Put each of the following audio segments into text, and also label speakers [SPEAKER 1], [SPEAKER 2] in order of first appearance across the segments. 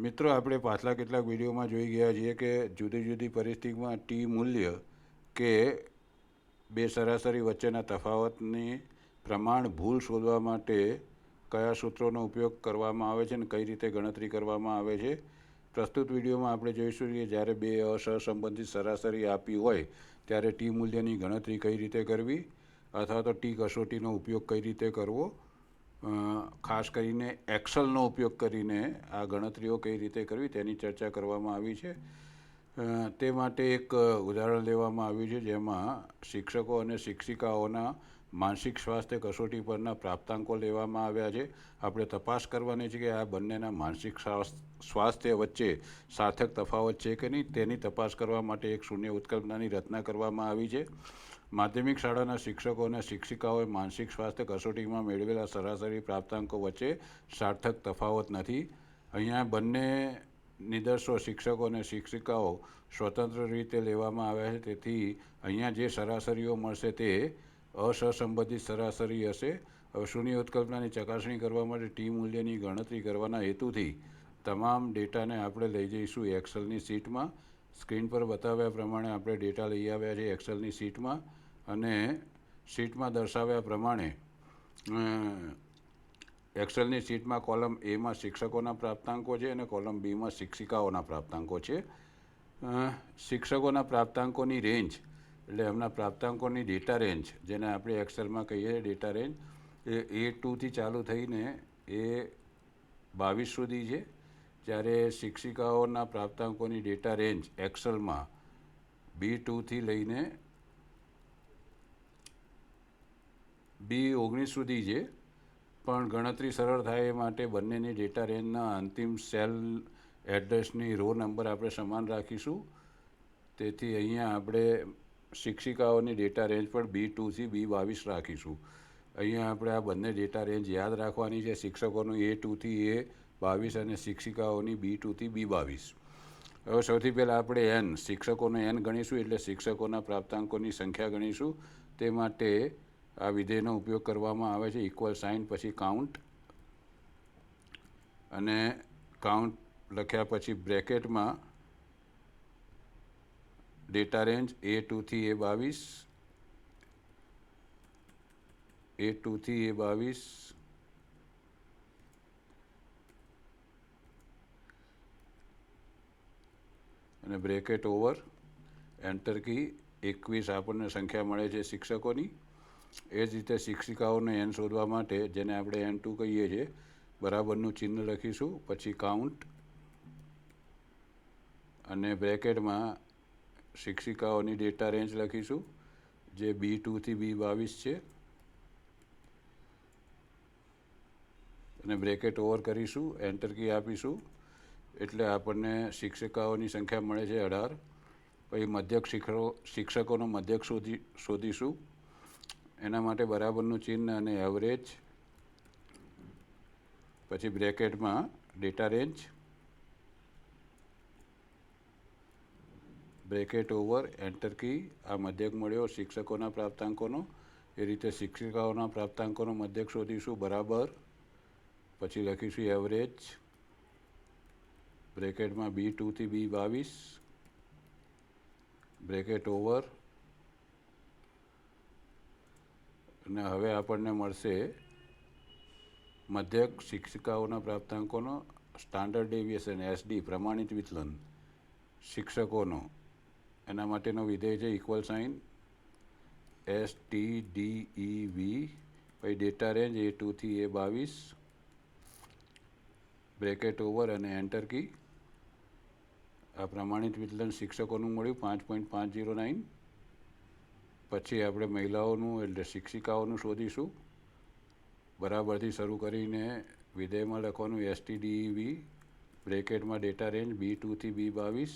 [SPEAKER 1] મિત્રો, આપણે પાછલા કેટલાક વિડીયોમાં જોઈ ગયા છીએ કે જુદી જુદી પરિસ્થિતિમાં ટી મૂલ્ય કે બે સરાસરી વચ્ચેના તફાવતની પ્રમાણ ભૂલ શોધવા માટે કયા સૂત્રોનો ઉપયોગ કરવામાં આવે છે અને કઈ રીતે ગણતરી કરવામાં આવે છે. પ્રસ્તુત વિડીયોમાં આપણે જોઈશું કે જ્યારે બે અસહસંબંધિત સરાસરી આપી હોય, ત્યારે ટી મૂલ્યની ગણતરી કઈ રીતે કરવી અથવા તો ટી કસોટીનો ઉપયોગ કઈ રીતે કરવો ખાસ કરીને એક્સલનો ઉપયોગ કરીને આ ગણતરીઓ કઈ રીતે કરવી તેની ચર્ચા કરવામાં આવી છે. તે માટે એક ઉદાહરણ લેવામાં આવ્યું છે જેમાં શિક્ષકો અને શિક્ષિકાઓના માનસિક સ્વાસ્થ્ય કસોટી પરના પ્રાપ્તાંકો લેવામાં આવ્યા છે. આપણે તપાસ કરવાની છે કે આ બંનેના માનસિક સ્વાસ્થ- સ્વાસ્થ્ય વચ્ચે સાર્થક તફાવત છે કે નહીં તેની તપાસ કરવા માટે એક શૂન્ય ઉત્કલ્પનાની રચના કરવામાં આવી છે. માધ્યમિક શાળાના શિક્ષકો અને શિક્ષિકાઓએ માનસિક સ્વાસ્થ્ય કસોટીમાં મેળવેલા સરાસરી પ્રાપ્તાંકો વચ્ચે સાર્થક તફાવત નથી. અહીંયા બંને નિદર્શો શિક્ષકો અને શિક્ષિકાઓ સ્વતંત્ર રીતે લેવામાં આવ્યા છે. તેથી અહીંયા જે સરાસરીઓ મળશે તે અસંબંધિત સરાસરી હશે. હવે શૂન્ય ઉત્કલ્પનાની ચકાસણી કરવા માટે ટી મૂલ્યની ગણતરી કરવાના હેતુથી તમામ ડેટાને આપણે લઈ જઈશું એક્સેલની શીટમાં. સ્ક્રીન પર બતાવ્યા પ્રમાણે આપણે ડેટા લઈ આવ્યા છે એક્સેલની શીટમાં. અને શીટમાં દર્શાવ્યા પ્રમાણે એક્સેલની શીટમાં કોલમ એમાં શિક્ષકોના પ્રાપ્તાંકો છે અને કોલમ બીમાં શિક્ષિકાઓના પ્રાપ્તાંકો છે. શિક્ષકોના પ્રાપ્તાંકોની રેન્જ, એટલે એમના પ્રાપ્તાંકોની ડેટા રેન્જ, જેને આપણે એક્સેલમાં કહીએ ડેટા રેન્જ, એ એ ટુથી ચાલુ થઈને એ બાવીસ સુધી છે. જ્યારે શિક્ષિકાઓના પ્રાપ્તાંકોની ડેટા રેન્જ એક્સેલમાં બી ટુથી લઈને બી ઓગણીસ સુધી છે. પણ ગણતરી સરળ થાય એ માટે બંનેની ડેટા રેન્જના અંતિમ સેલ એડ્રેસની રો નંબર આપણે સમાન રાખીશું. તેથી અહીંયા આપણે શિક્ષિકાઓની ડેટા રેન્જ પણ બી ટુથી બી બાવીસ રાખીશું. અહીંયા આપણે આ બંને ડેટા રેન્જ યાદ રાખવાની છે. શિક્ષકોનું એ ટુથી એ બાવીસ અને શિક્ષિકાઓની બી ટુથી બી બાવીસ. હવે સૌથી પહેલાં આપણે એન શિક્ષકોનો એન ગણીશું એટલે શિક્ષકોના પ્રાપ્તાંકોની સંખ્યા ગણીશું. તે માટે આ વિધેયનો ઉપયોગ કરવામાં આવે છે ઇક્વલ સાઇન પછી કાઉન્ટ અને કાઉન્ટ લખ્યા પછી બ્રેકેટમાં ડેટા રેન્જ એ ટુથી એ બાવીસ એ ટુથી એ બાવીસ, અને બ્રેકેટ ઓવર એન્ટર કી એકવીસ આપણને સંખ્યા મળે છે શિક્ષકોની. એ જ રીતે શિક્ષિકાઓને એન શોધવા માટે જેને આપણે એન ટુ કહીએ છીએ, બરાબરનું ચિહ્ન લખીશું, પછી કાઉન્ટ અને બ્રેકેટમાં શિક્ષિકાઓની ડેટા રેન્જ લખીશું, જે બી ટુથી બી બાવીસ છે. અને બ્રેકેટ ઓવર કરીશું એન્ટર કી આપીશું, એટલે આપણને શિક્ષિકાઓની સંખ્યા મળે છે અઢાર. પછી મધ્યક શિખરો, શિક્ષકોનો મધ્યક શોધી, શોધીશું. એના માટે બરાબરનું ચિહ્ન અને એવરેજ પછી બ્રેકેટમાં data range bracket over enter key આ મધ્યક મળ્યો શિક્ષકોના પ્રાપ્તાંકોનો, એ રીતે શિક્ષિકાઓના પ્રાપ્તાંકોનો મધ્યક શોધીશું બરાબર, પછી લખીશું એવરેજ બ્રેકેટમાં બી ટુથી બી બાવીસ, બ્રેકેટ ઓવર અને હવે આપણને મળશે મધ્યક શિક્ષિકાઓના પ્રાપ્તાંકોનો, સ્ટાન્ડર્ડ ડેવિએશન, એસડી, પ્રમાણિત વિચલન શિક્ષકોનો. એના માટેનો વિધેય છે equal sign S T D E V પછી ડેટા રેન્જ એ ટુથી એ બાવીસ બ્રેકેટ ઓવર અને એન્ટર કી આ પ્રમાણિત વિચલન શિક્ષકોનું મળ્યું પાંચ પોઈન્ટ પાંચ જીરો નાઇન પછી આપણે મહિલાઓનું એટલે શિક્ષિકાઓનું શોધીશું. બરાબરથી શરૂ કરીને વિધેયમાં લખવાનું એસટીડીવી બ્રેકેટમાં ડેટા રેન્જ બી ટુથી બી બાવીસ,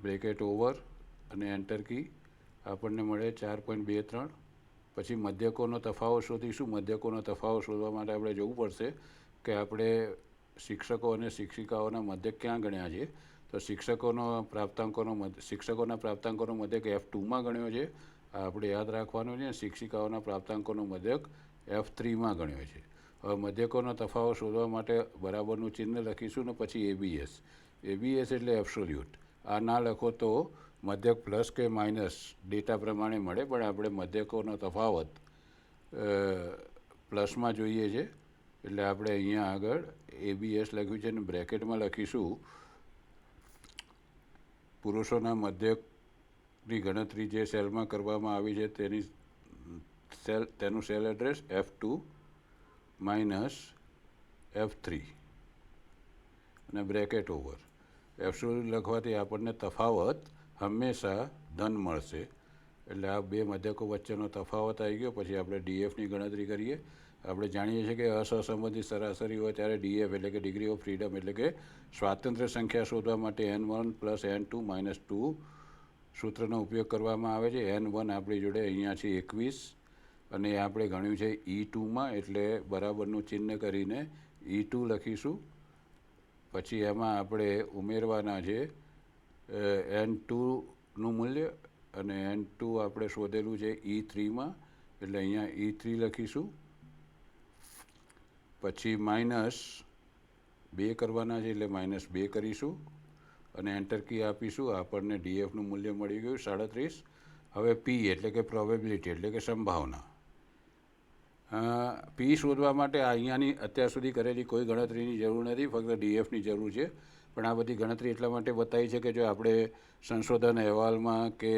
[SPEAKER 1] બ્રેકેટ ઓવર અને એન્ટર કી આપણને મળે ચાર પોઈન્ટ બે ત્રણ. પછી મધ્યકોનો તફાવત શોધીશું. મધ્યકોનો તફાવત શોધવા માટે આપણે જોવું પડશે કે આપણે શિક્ષકો અને શિક્ષિકાઓના મધ્યક ક્યાં ગણ્યા છે. તો શિક્ષકોનો પ્રાપ્તાંકોનો શિક્ષકોના પ્રાપ્તાંકોનો મધ્યક એફ ટુમાં ગણ્યો છે. આપણે યાદ રાખવાનું છે. શિક્ષિકાઓના પ્રાપ્તાંકોનો મધ્યક એફ થ્રીમાં ગણ્યો છે. હવે મધ્યકોનો તફાવત શોધવા માટે બરાબરનું ચિહ્ન લખીશું ને પછી એબીએસ એબીએસ એટલે એબ્સોલ્યુટ આ ના લખો તો મધ્યક પ્લસ કે માઇનસ ડેટા પ્રમાણે મળે, પણ આપણે મધ્યકોનો તફાવત પ્લસમાં જોઈએ છે. એટલે આપણે અહીંયા આગળ એબીએસ લખ્યું છે અને બ્રેકેટમાં લખીશું. પુરુષોના મધ્યકની ગણતરી જે સેલમાં કરવામાં આવી છે, તેની સેલ, તેનું cell address F two minus F three અને બ્રેકેટ ઓવર એબ્સોલ્યુટ લખવાથી આપણને તફાવત હંમેશા ધન મળશે. એટલે આ બે મધ્યકો વચ્ચેનો તફાવત આવી ગયો, પછી આપણે ડીએફની ગણતરી કરીએ. આપણે જાણીએ છીએ કે અસહસંબંધિત સરાસરી હોય ત્યારે ડીએફ એટલે કે ડિગ્રી ઓફ ફ્રીડમ એટલે કે સ્વાતંત્ર્ય સંખ્યા શોધવા માટે N one plus N two minus two સૂત્રનો ઉપયોગ કરવામાં આવે છે. એન વન આપણી જોડે અહીંયા છે એકવીસ અને આપણે ગણ્યું છે ઈ ટુમાં એટલે બરાબરનું ચિહ્ન કરીને ઈ ટુ લખીશું. પછી એમાં આપણે ઉમેરવાના છે એન ટુનું મૂલ્ય અને એન ટુ આપણે શોધેલું છે ઈ થ્રીમાં એટલે અહીંયા ઈ થ્રી લખીશું. પછી માઇનસ બે કરવાના છે એટલે માઇનસ બે કરીશું અને એન્ટર કી આપીશું. આપણને ડીએફનું મૂલ્ય મળી ગયું સાડત્રીસ. હવે પી એટલે કે પ્રોબેબિલિટી એટલે કે સંભાવના. પી શોધવા માટે અહીંયાની અત્યાર સુધી કરેલી કોઈ ગણતરીની જરૂર નથી, ફક્ત ડીએફની જરૂર છે. પણ આ બધી ગણતરી એટલા માટે બતાવી છે કે જો આપણે સંશોધન અહેવાલમાં કે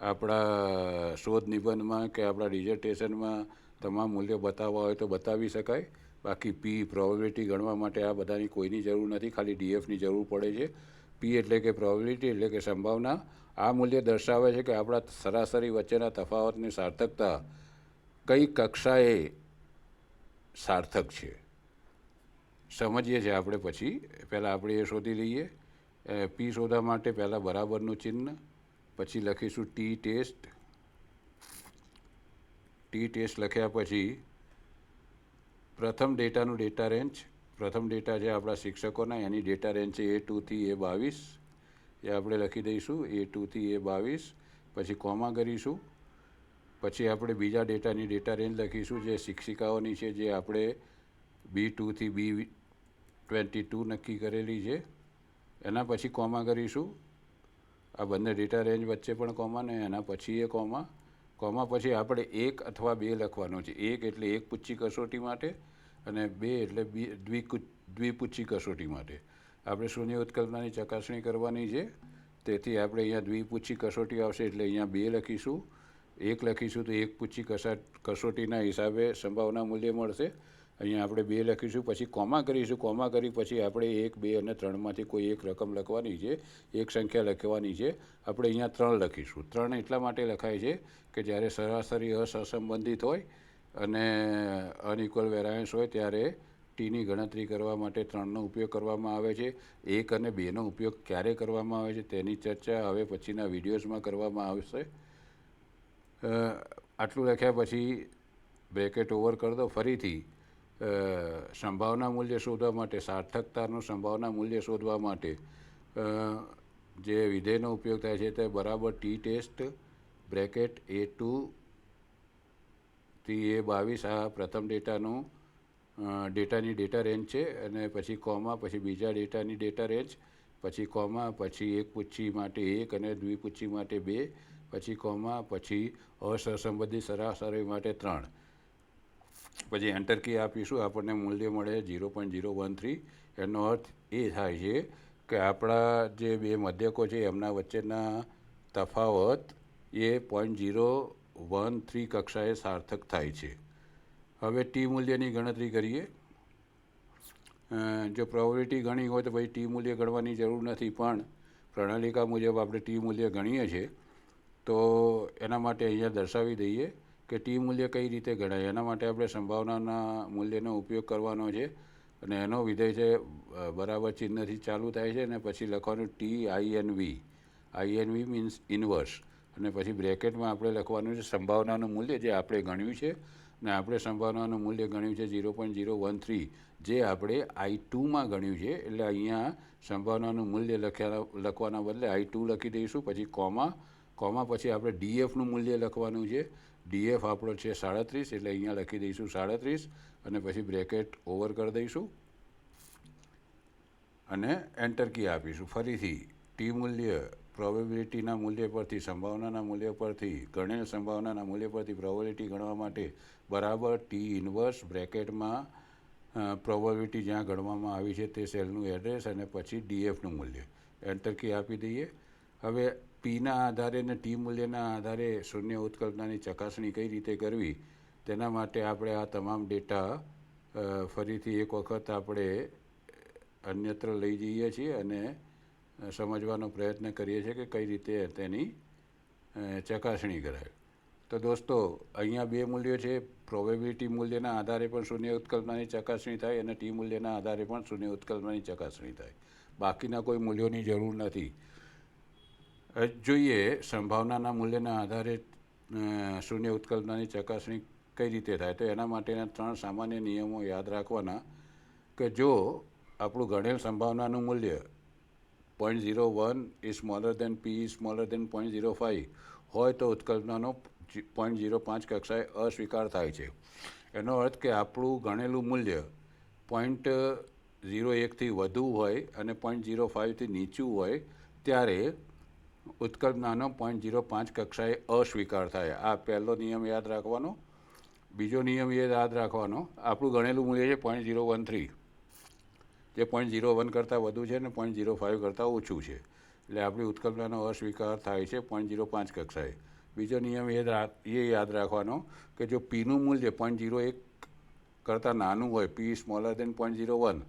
[SPEAKER 1] આપણા શોધ નિબંધમાં કે આપણા ડિઝર્ટેશનમાં તમામ મૂલ્યો બતાવવા હોય તો બતાવી શકાય. બાકી પી પ્રોબેબિલિટી ગણવા માટે આ બધાની કોઈની જરૂર નથી, ખાલી ડીએફની જરૂર પડે છે. પી એટલે કે પ્રોબેબિલિટી એટલે કે સંભાવના. આ મૂલ્ય દર્શાવે છે કે આપણા સરાસરી વચ્ચેના તફાવતની સાર્થકતા કઈ કક્ષાએ સાર્થક છે. સમજીએ છીએ આપણે પછી. પહેલાં આપણે એ શોધી લઈએ. પી શોધવા માટે પહેલાં બરાબરનું ચિહ્ન, પછી લખીશું ટી ટેસ્ટ ટી ટેસ્ટ લખ્યા પછી પ્રથમ ડેટાનું ડેટા રેન્જ, પ્રથમ ડેટા છે આપણા શિક્ષકોના, એની ડેટા રેન્જ છે એ ટુથી એ બાવીસ. એ આપણે લખી દઈશું, એ ટુથી એ બાવીસ. પછી કોમા કરીશું. પછી આપણે બીજા ડેટાની ડેટા રેન્જ લખીશું, જે શિક્ષિકાઓની છે, જે આપણે બી ટુથી બી ટ્વેન્ટી ટુ નક્કી કરેલી છે. એના પછી કોમા કરીશું. આ બંને ડેટા રેન્જ વચ્ચે પણ કોમા ને એના પછી એ કોમા. કોમા પછી આપણે એક અથવા બે લખવાનું છે. એક એટલે એક પુચ્છી કસોટી માટે અને બે એટલે બી દ્વિકુ, દ્વિપુચ્છી કસોટી માટે. આપણે શૂન્ય ઉત્કલ્પનાની ચકાસણી કરવાની છે. તેથી આપણે અહીંયા દ્વિપુચ્છી કસોટી આવશે એટલે અહીંયા બે લખીશું. એક લખીશું તો એક પૂછી કસા, કસોટીના હિસાબે સંભાવના મૂલ્ય મળશે. અહીંયા આપણે બે લખીશું, પછી કોમા કરીશું, કોમા કરી પછી આપણે એક, બે અને ત્રણમાંથી કોઈ એક રકમ લખવાની છે, એક સંખ્યા લખવાની છે. આપણે અહીંયા ત્રણ લખીશું. ત્રણ એટલા માટે લખાય છે કે જ્યારે સરાસરી અસંબંધિત હોય અને અનઇક્વલ વેરાયન્સ હોય ત્યારે ટીની ગણતરી કરવા માટે ત્રણનો ઉપયોગ કરવામાં આવે છે. એક અને બેનો ઉપયોગ ક્યારે કરવામાં આવે છે તેની ચર્ચા હવે પછીના વિડીયોઝમાં કરવામાં આવશે. આટલું લખ્યા પછી બ્રેકેટ ઓવર કરી દો. ફરીથી સંભાવના મૂલ્ય શોધવા માટે, સાર્થકતાનું સંભાવના મૂલ્ય શોધવા માટે જે વિધેયનો ઉપયોગ થાય છે તે બરાબર T test bracket A two થી એ બાવીસ આ પ્રથમ ડેટાનું ડેટાની ડેટા રેન્જ છે અને પછી કોમા, પછી બીજા ડેટાની ડેટા રેન્જ, પછી કોમા, પછી એક પૂછી માટે એક અને દ્વિપુચ્છી માટે બે, પછી કોમા, પછી અસહસંબંધિત સરાસરી માટે ત્રણ. પછી એન્ટર કી આપીશું. આપણને મૂલ્ય મળે zero point zero one three એનો અર્થ એ થાય છે કે આપણા જે બે મધ્યકો છે, એમના વચ્ચેના તફાવત એ પોઈન્ટ ઝીરો વન થ્રી કક્ષાએ સાર્થક થાય છે. હવે ટી મૂલ્યની ગણતરી કરીએ. જો પ્રોબેબિલિટી ગણી હોય તો પછી ટી મૂલ્ય ગણવાની જરૂર નથી, પણ પ્રણાલિકા મુજબ આપણે ટી મૂલ્ય ગણીએ છીએ, તો એના માટે અહીંયા દર્શાવી દઈએ. કે ટી મૂલ્ય કઈ રીતે ગણાય? એના માટે આપણે સંભાવનાના મૂલ્યનો ઉપયોગ કરવાનો છે. અને એનો વિધેય છે બરાબર ચિહ્નથી ચાલુ થાય છે અને પછી લખવાનું T I N V. I N V means inverse. અને પછી બ્રેકેટમાં આપણે લખવાનું છે સંભાવનાનું મૂલ્ય જે આપણે ગણ્યું છે. અને આપણે સંભાવનાનું મૂલ્ય ગણ્યું છે zero point zero one three, જે આપણે આઈ ટુમાં ગણ્યું છે. એટલે અહીંયા સંભાવનાનું મૂલ્ય લખ્યા, લખવાના બદલે આઈ ટુ લખી દઈશું, પછી કોમા. કોમા પછી આપણે ડીએફનું મૂલ્ય લખવાનું છે. ડીએફ આપણો છે સાડત્રીસ, એટલે અહીંયા લખી દઈશું સાડત્રીસ અને પછી બ્રેકેટ ઓવર કરી દઈશું. અને એન્ટર કી આપીશું. ફરીથી ટી મૂલ્ય પ્રોબેબિલિટીના મૂલ્ય પરથી, સંભાવનાના મૂલ્ય પરથી, ગણેલ સંભાવનાના મૂલ્ય પરથી પ્રોબેબિલિટી ગણવા માટે બરાબર ટી ઇન્વર્સ બ્રેકેટમાં પ્રોબેબિલિટી જ્યાં ગણવામાં આવી છે તે સેલનું એડ્રેસ અને પછી ડીએફનું મૂલ્ય. એન્ટર કી આપી દઈએ. હવે પીના આધારે ને ટી મૂલ્યના આધારે શૂન્ય ઉત્કલ્પનાની ચકાસણી કઈ રીતે કરવી, તેના માટે આપણે આ તમામ ડેટા ફરીથી એક વખત આપણે અન્યત્ર લઈ જઈએ છીએ અને સમજવાનો પ્રયત્ન કરીએ છીએ કે કઈ રીતે તેની ચકાસણી કરાય. તો દોસ્તો, અહીંયા બે મૂલ્યો છે. પ્રોબેબિલિટી મૂલ્યના આધારે પણ શૂન્ય ઉત્કલ્પનાની ચકાસણી થાય અને ટી મૂલ્યના આધારે પણ શૂન્ય ઉત્કલ્પનાની ચકાસણી થાય. બાકીના કોઈ મૂલ્યોની જરૂર નથી. જોઈએ, સંભાવનાના મૂલ્યના આધારે શૂન્ય ઉત્કલ્પનાની ચકાસણી કઈ રીતે થાય? તો એના માટેના ત્રણ સામાન્ય નિયમો યાદ રાખવાના કે જો આપણું ગણેલ સંભાવનાનું મૂલ્ય point zero one is smaller than P is smaller than point zero five હોય તો ઉત્કલ્પનાનો પોઈન્ટ ઝીરો પાંચ કક્ષાએ અસ્વીકાર થાય છે. એનો અર્થ કે આપણું ગણેલું મૂલ્ય પોઈન્ટ ઝીરો એકથી વધુ હોય અને પોઈન્ટ ઝીરો ફાઇવથી નીચું હોય, ત્યારે ઉત્કલ્પનાનો પોઈન્ટ ઝીરો પાંચ કક્ષાએ અસ્વીકાર થાય. આ પહેલો નિયમ યાદ રાખવાનો. બીજો નિયમ એ યાદ રાખવાનો. આપણું ગણેલું મૂલ્ય છે પોઈન્ટ ઝીરો વન થ્રી જે પોઈન્ટ ઝીરો વન કરતાં વધુ છે ને પોઈન્ટ ઝીરો ફાઇવ કરતાં ઓછું છે. એટલે આપણી ઉત્કલ્પનાનો અસ્વીકાર થાય છે પોઈન્ટ ઝીરો પાંચ કક્ષાએ. બીજો નિયમ એ એ યાદ રાખવાનો કે જો પીનું મૂલ્ય પોઈન્ટ ઝીરો એક કરતાં નાનું હોય P smaller than point zero one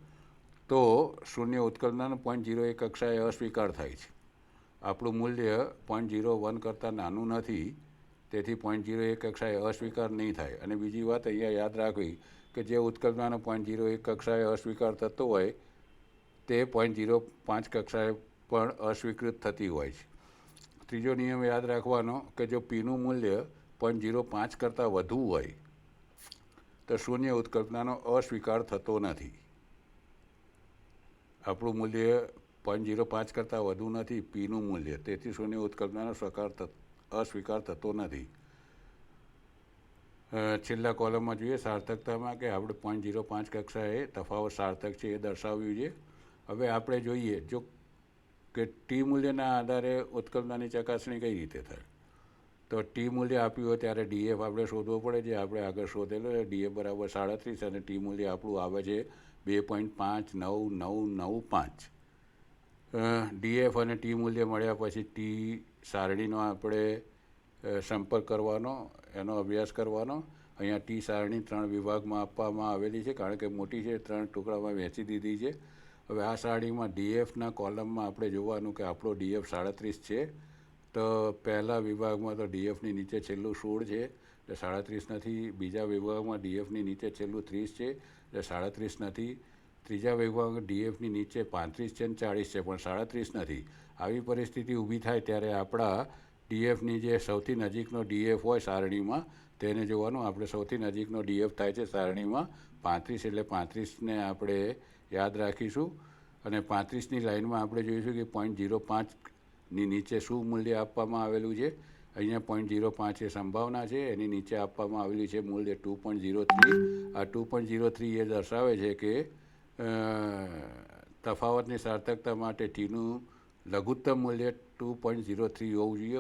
[SPEAKER 1] તો શૂન્ય ઉત્કલ્પનાનો પોઈન્ટ ઝીરો એક કક્ષાએ અસ્વીકાર થાય છે. આપણું મૂલ્ય પોઈન્ટ ઝીરો વન કરતાં નાનું નથી, તેથી પોઈન્ટ ઝીરો એક કક્ષાએ અસ્વીકાર નહીં થાય. અને બીજી વાત અહીંયા યાદ રાખવી કે જે ઉત્કલ્પનાનો પોઈન્ટ ઝીરો એક કક્ષાએ અસ્વીકાર થતો હોય, તે પોઈન્ટ ઝીરો પાંચ કક્ષાએ પણ અસ્વીકૃત થતી હોય છે. ત્રીજો નિયમ યાદ રાખવાનો કે જો પીનું મૂલ્ય પોઈન્ટ ઝીરો પાંચ કરતાં વધુ હોય, તો શૂન્ય ઉત્કલ્પનાનો અસ્વીકાર થતો નથી. આપણું મૂલ્ય પોઈન્ટ ઝીરો પાંચ કરતાં વધુ નથી પીનું મૂલ્ય. તેથી શૂન્ય ઉત્કલ્પનાનો સ્વીકાર અસ્વીકાર થતો નથી. છેલ્લા કોલમમાં જોઈએ સાર્થકતામાં કે આપણે પોઈન્ટ ઝીરો પાંચ કક્ષાએ તફાવત સાર્થક છે એ દર્શાવ્યું છે. હવે આપણે જોઈએ, જો કે ટી મૂલ્યના આધારે ઉત્કલ્પનાની ચકાસણી કઈ રીતે થાય? તો ટી મૂલ્ય આપ્યું હોય ત્યારે ડીએફ આપણે શોધવો પડે જે આપણે આગળ શોધેલો છે ડીએફ બરાબર સાડત્રીસ અને ટી મૂલ્ય આપણું આવે છે બે પોઈન્ટ પાંચ નવ નવ નવ પાંચ. ડીએફ અને ટી મૂલ્ય મળ્યા પછી ટી સારણીનો આપણે સંપર્ક કરવાનો, એનો અભ્યાસ કરવાનો. અહીંયા ટી સારણી ત્રણ વિભાગમાં આપવામાં આવેલી છે, કારણ કે મોટી છે, ત્રણ ટુકડામાં વહેંચી દીધી છે. હવે આ સારણીમાં ડીએફના કોલમમાં આપણે જોવાનું કે આપણો ડીએફ સાડત્રીસ છે. તો પહેલા વિભાગમાં તો ડીએફની નીચે છેલ્લું સોળ છે, એટલે સાડત્રીસ નથી. બીજા વિભાગમાં ડીએફની નીચે છેલ્લું ત્રીસ છે, એટલે સાડત્રીસ નથી. ત્રીજા વિભાગમાં ડીએફની નીચે પાંત્રીસ છે ને ચાળીસ છે, પણ સાડત્રીસ નથી. આવી પરિસ્થિતિ ઊભી થાય ત્યારે આપણા ડીએફની જે સૌથી નજીકનો ડીએફ હોય સારણીમાં, તેને જોવાનું. આપણે સૌથી નજીકનો ડીએફ થાય છે સારણીમાં. પાંત્રીસ એટલે પાંત્રીસને આપણે યાદ રાખીશું. અને પાંત્રીસની લાઇનમાં આપણે જોઈશું કે પોઈન્ટ ઝીરો પાંચની નીચે શું મૂલ્ય આપવામાં આવેલું છે. અહીંયા પોઈન્ટ ઝીરો પાંચ એ સંભાવના છે. એની નીચે આપવામાં આવેલી છે મૂલ્ય ટુ પોઈન્ટ ઝીરો થ્રી આ ટુ પોઈન્ટ ઝીરો થ્રી એ દર્શાવે છે કે તફાવતની સાર્થકતા માટે ટીનું લઘુત્તમ મૂલ્ય ટુ પોઈન્ટ ઝીરો થ્રી હોવું જોઈએ,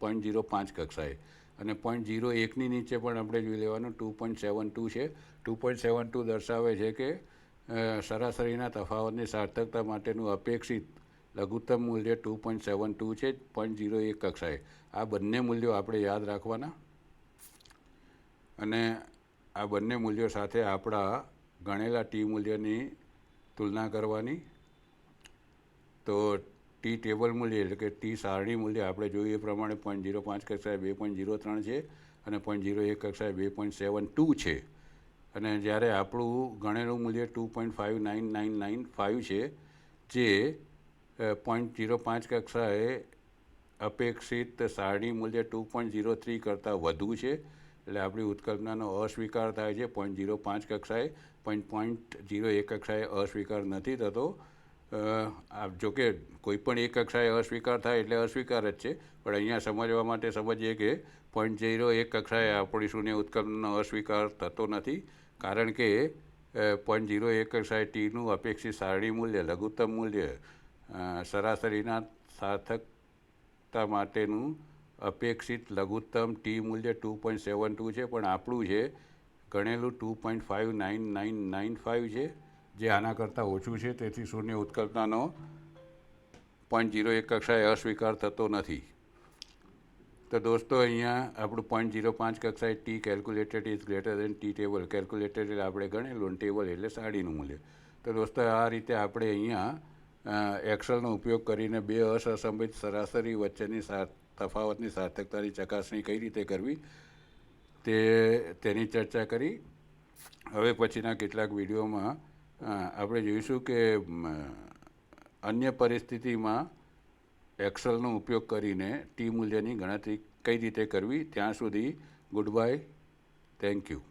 [SPEAKER 1] પોઈન્ટ ઝીરો પાંચ કક્ષાએ. અને પોઈન્ટ ઝીરો એકની નીચે પણ આપણે જોઈ લેવાનું, ટુ પોઈન્ટ સેવન ટુ છે. ટુ પોઈન્ટ સેવન ટુ દર્શાવે છે કે સરાસરીના તફાવતની સાર્થકતા માટેનું અપેક્ષિત લઘુત્તમ મૂલ્ય ટુ પોઈન્ટ સેવન ટુ છે, પોઈન્ટ ઝીરો એક કક્ષાએ. આ બંને મૂલ્યો આપણે યાદ રાખવાના. અને આ બંને મૂલ્યો સાથે આપણા ગણેલા ટી મૂલ્યની તુલના કરવાની. તો ટી ટેબલ મૂલ્ય એટલે કે ટી સારણી મૂલ્ય આપણે જોઈએ એ પ્રમાણે પોઈન્ટ ઝીરો પાંચ કક્ષાએ બે પોઈન્ટ ઝીરો ત્રણ છે અને પોઈન્ટ ઝીરો એક કક્ષાએ બે પોઈન્ટ સેવન ટુ છે. અને જ્યારે આપણું ગણેલું મૂલ્ય two point five nine nine nine five છે, જે પોઈન્ટ ઝીરો પાંચ કક્ષાએ અપેક્ષિત સારણી મૂલ્ય ટુ પોઈન્ટ ઝીરો થ્રી કરતાં વધુ છે એટલે આપણી ઉત્કલ્પનાનો અસ્વીકાર થાય છે. પોઈન્ટ ઝીરો પાંચ કક્ષાએ પોઈન્ટ પોઈન્ટ ઝીરો એક કક્ષાએ અસ્વીકાર નથી થતો. જોકે કોઈ પણ એક કક્ષાએ અસ્વીકાર થાય એટલે અસ્વીકાર જ છે. પણ અહીંયા સમજવા માટે સમજીએ કે પોઈન્ટ ઝીરો એક કક્ષાએ આપણી શૂન્ય ઉત્કલનનો અસ્વીકાર થતો નથી. કારણ કે પોઈન્ટ ઝીરો એક કક્ષાએ ટીનું અપેક્ષિત સારણી મૂલ્ય, લઘુત્તમ મૂલ્ય સરાસરીના સાર્થકતા માટેનું અપેક્ષિત લઘુત્તમ ટી મૂલ્ય ટુ પોઈન્ટ સેવન ટુ છે, પણ આપણું છે ગણેલું two point five nine nine nine five છે, જે આના કરતાં ઓછું છે, તેથી શૂન્ય ઉત્કલ્પનાનો પોઈન્ટ ઝીરો એક કક્ષાએ અસ્વીકાર થતો નથી. તો દોસ્તો, અહીંયા આપણું પોઈન્ટ ઝીરો પાંચ કક્ષાએ T calculated is greater than T table calculated આપણે ગણેલું ટેબલ એટલે સાડીનું મૂલ્ય. તો દોસ્તો, આ રીતે આપણે અહીંયા એક્સલનો ઉપયોગ કરીને બે અસંબંધિત સરાસરી વચ્ચેની સા તફાવતની સાર્થકતાની ચકાસણી કઈ રીતે કરવી તે તેની ચર્ચા કરી. હવે પછીના કેટલાક વિડીયોમાં આપણે જોઈશું કે અન્ય પરિસ્થિતિમાં એક્સલનો ઉપયોગ કરીને ટી મૂલ્યની ગણતરી કઈ રીતે કરવી. ત્યાં સુધી ગુડ બાય. Thank you.